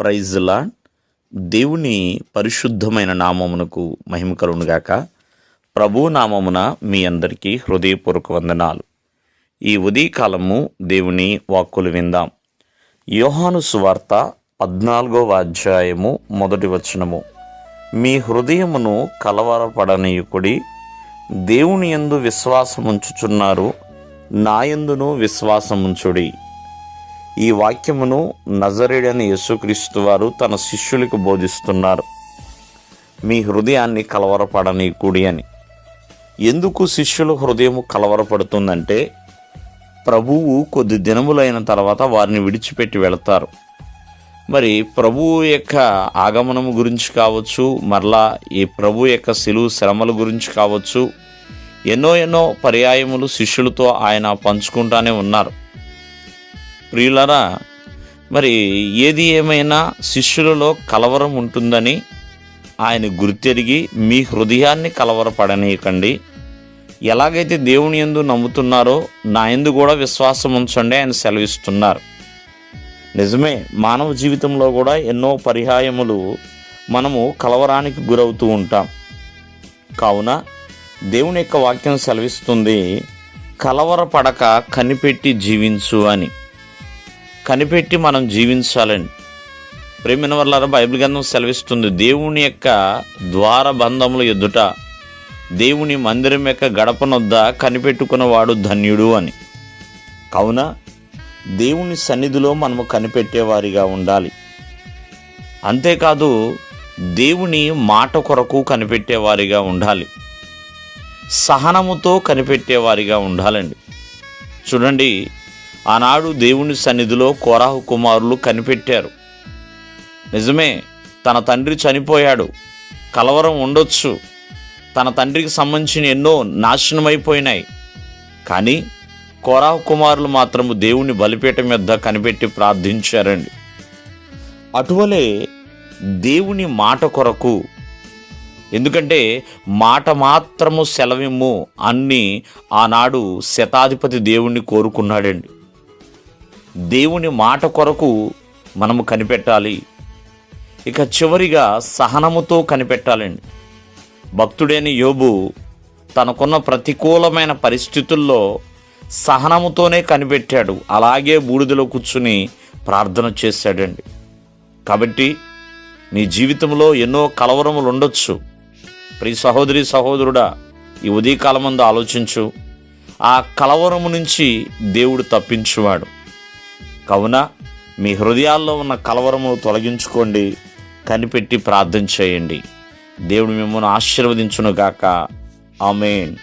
ప్రైజ్లా దేవుని పరిశుద్ధమైన నామమునకు మహిమ కలుగునుగాక ప్రభు నామమున మీ అందరికీ హృదయపూర్వక వందనాలు. ఈ ఉదయకాలము దేవుని వాక్కులు విందాం. యోహాను సువార్త పద్నాలుగవ అధ్యాయము మొదటి వచనము. మీ హృదయమును కలవరపడనీయుకుడి దేవుని ఎందు విశ్వాసముంచుచున్నారు నాయందును విశ్వాసముంచుడి. ఈ వాక్యమును నజరేడని యేసుక్రీస్తు వారు తన శిష్యులకు బోధిస్తున్నారు. మీ హృదయాన్ని కలవరపడనీకుడి అని. ఎందుకు శిష్యుల హృదయం కలవరపడుతుందంటే ప్రభువు కొద్ది దినములైన తర్వాత వారిని విడిచిపెట్టి వెళతారు. మరి ప్రభువు యొక్క ఆగమనము గురించి కావచ్చు మరలా ఈ ప్రభు యొక్క సిలువు శ్రమల గురించి కావచ్చు ఎన్నో ఎన్నో పర్యాయములు శిష్యులతో ఆయన పంచుకుంటానే ఉన్నారు. ప్రియులరా మరి ఏది ఏమైనా శిష్యులలో కలవరం ఉంటుందని ఆయన గుర్తెరిగి మీ హృదయాన్ని కలవరపడనీయకండి. ఎలాగైతే దేవుని ఎందు నమ్ముతున్నారో నా ఎందు కూడా విశ్వాసం ఉంచండి ఆయన సెలవిస్తున్నారు. నిజమే మానవ జీవితంలో కూడా ఎన్నో పర్యాయములు మనము కలవరానికి గురవుతూ ఉంటాం. కావున దేవుని యొక్క వాక్యం సెలవిస్తుంది కలవరపడక కనిపెట్టి జీవించు అని. కనిపెట్టి మనం జీవించాలండి ప్రేమిన వల్ల బైబిల్ గ్రంథం సెలవిస్తుంది దేవుని యొక్క ద్వార బంధములు ఎదుట దేవుని మందిరం యొక్క గడపనొద్ద కనిపెట్టుకున్నవాడు ధన్యుడు అని. కావున దేవుని సన్నిధిలో మనము కనిపెట్టేవారిగా ఉండాలి. అంతేకాదు దేవుని మాట కొరకు కనిపెట్టేవారిగా ఉండాలి. సహనముతో కనిపెట్టేవారిగా ఉండాలండి. చూడండి ఆనాడు దేవుని సన్నిధిలో కోరాహు కుమారులు కనిపెట్టారు. నిజమే తన తండ్రి చనిపోయాడు. కలవరం ఉండొచ్చు. తన తండ్రికి సంబంధించిన ఎన్నో నాశనమైపోయినాయి. కానీ కోరాహు కుమారులు మాత్రము దేవుని బలిపీఠం మీద కనిపెట్టి ప్రార్థించారండి. అటువలే దేవుని మాట కొరకు ఎందుకంటే మాట మాత్రము సెలవిమ్ము అన్ని ఆనాడు శతాధిపతి దేవుణ్ణి కోరుకున్నాడండి. దేవుని మాట కొరకు మనము కనిపెట్టాలి. ఇక చివరిగా సహనముతో కనిపెట్టాలండి. భక్తుడైన యోబు తనకున్న ప్రతికూలమైన పరిస్థితుల్లో సహనముతోనే కనిపెట్టాడు. అలాగే బూడిదలో కూర్చుని ప్రార్థన చేశాడండి. కాబట్టి నీ జీవితంలో ఎన్నో కలవరములు ఉండొచ్చు ప్రియ సహోదరి సహోదరుడా ఈ ఉదయకాలం ముందు ఆలోచించు. ఆ కలవరము నుంచి దేవుడు తప్పించువాడు. కావున మీ హృదయాల్లో ఉన్న కలవరము తొలగించుకోండి కనిపెట్టి ప్రార్థన చేయండి. దేవుడు మిమ్మల్ని ఆశీర్వదించునుగాక. ఆమెన్.